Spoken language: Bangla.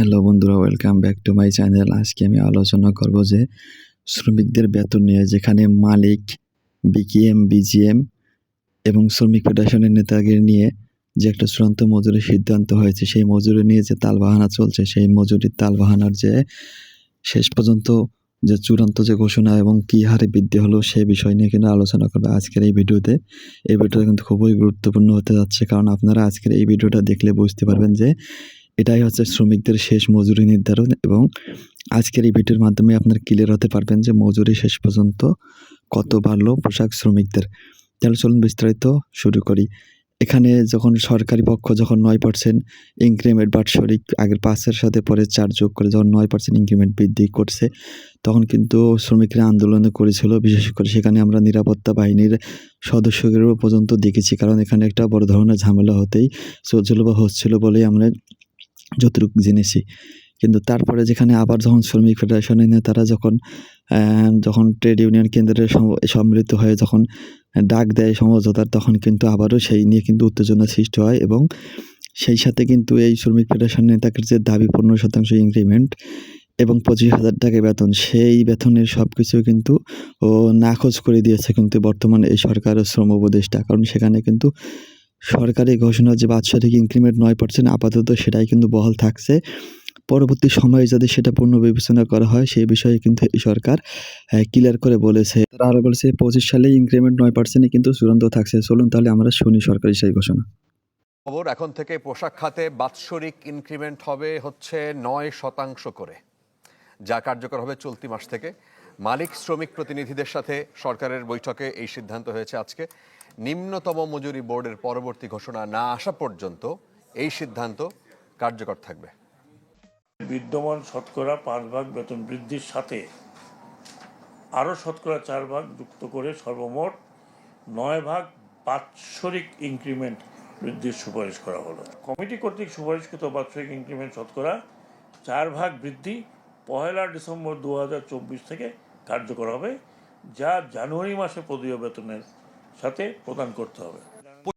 হ্যালো বন্ধুরা welcome back to my channel আজকে আমি আলোচনা করব যে শ্রমিকদের বেতন নিয়ে, যেখানে মালিক বিকিএম বিজিএম এবং শ্রমিক ফেডারেশনের নেতাদের নিয়ে যে একটা চূড়ান্ত মজুরির সিদ্ধান্ত হয়েছে, সেই মজুরি নিয়ে যে তালবাহানা চলছে, সেই মজুরির তালবাহানার যে শেষ পর্যন্ত যে চূড়ান্ত যে ঘোষণা এবং কী হারে বৃদ্ধি হলো সেই বিষয় নিয়ে কিন্তু আলোচনা করবে আজকের এই ভিডিওতে। এই ভিডিওটা কিন্তু খুবই গুরুত্বপূর্ণ হতে যাচ্ছে, কারণ আপনারা আজকের এই ভিডিওটা দেখলে বুঝতে পারবেন যে এটাই হচ্ছে শ্রমিকদের শেষ মজুরি নির্ধারণ এবং আজকের এই ভিডিওর মাধ্যমে আপনারা ক্লিয়ার হতে পারবেন যে মজুরি শেষ পর্যন্ত কত বাড়লো পোশাক শ্রমিকদের। তাহলে চলুন বিস্তারিত শুরু করি। এখানে যখন সরকারি পক্ষ যখন নয় পার্সেন্ট ইনক্রিমেন্ট বাৎসরিক আগের পাঁচের সাথে পরে চার যোগ করে যখন নয় পার্সেন্ট ইনক্রিমেন্ট বৃদ্ধি করছে, তখন কিন্তু শ্রমিকরা আন্দোলন করেছিল। বিশেষ করে সেখানে আমরা নিরাপত্তা বাহিনীর সদস্যদেরও পর্যন্ত দেখেছি। কারণ এখানে একটা বড় ধরনের ঝামেলা হতেই চলছিল বা হচ্ছিল বলেই আমরা যতটুকু জেনেছি। কিন্তু তারপরে যেখানে আবার যখন শ্রমিক ফেডারেশনের নেতারা যখন যখন ট্রেড ইউনিয়ন কেন্দ্রের সম- সম্মিলিত হয়ে যখন ডাক দেয় সমঝোতার, তখন কিন্তু আবারও সেই নিয়ে কিন্তু উত্তেজনা সৃষ্টি হয় এবং সেই সাথে কিন্তু এই শ্রমিক ফেডারেশন নেতাদের যে দাবি, পনেরো শতাংশ ইনক্রিমেন্ট এবং পঁচিশ হাজার টাকা বেতন, সেই বেতনের সব কিছু কিন্তু ও নাকচ করে দিয়েছে কিন্তু বর্তমানে এই সরকার ও শ্রম উপদেষ্টা। কারণ সেখানে কিন্তু সরকারি ঘোষণা যে বাৎসরিক ইনক্রিমেন্ট নয় পার্সেন্ট আপাতত সেটাই কিন্তু বহাল থাকছে। পরবর্তী সময়ে যদি সেটা পূর্ণ বিবেচনা করা হয়, সেই বিষয়ে কিন্তু এই সরকার ক্লিয়ার করে বলেছে। তারা আরও বলেছে, পঁচিশ সালে ইনক্রিমেন্ট নয় পার্সেন্টে কিন্তু চূড়ান্ত থাকছে। চলুন তাহলে আমরা শুনি সরকারি সেই ঘোষণা। খবর এখন থেকে পোশাক খাতে বাৎসরিক ইনক্রিমেন্ট হবে হচ্ছে নয় শতাংশ করে। যা কার্যকর হবে চলতি মাস থেকে। মালিক, শ্রমিক প্রতিনিধিদের সাথে সরকারের বৈঠকে এই সিদ্ধান্ত হয়েছে আজকে। নিম্নতম মজুরি বোর্ডের পরবর্তী ঘোষণা না আসা পর্যন্ত এই সিদ্ধান্ত কার্যকর থাকবে। বিদ্যমান শতকরা পাঁচ ভাগ বেতন বৃদ্ধির সাথে আরও শতকরা চার ভাগ যুক্ত করে সর্বমোট নয় ভাগ বাৎসরিক ইনক্রিমেন্ট বৃদ্ধির সুপারিশ করা হলো। কমিটি কর্তৃক সুপারিশকৃত বাৎসরিক ইনক্রিমেন্ট শতকরা চার ভাগ বৃদ্ধি পহেলা ডিসেম্বর দু থেকে কার্যকর হবে, যা জানুয়ারি মাসে পদীয় বেতনের সাথে প্রদান করতে হবে।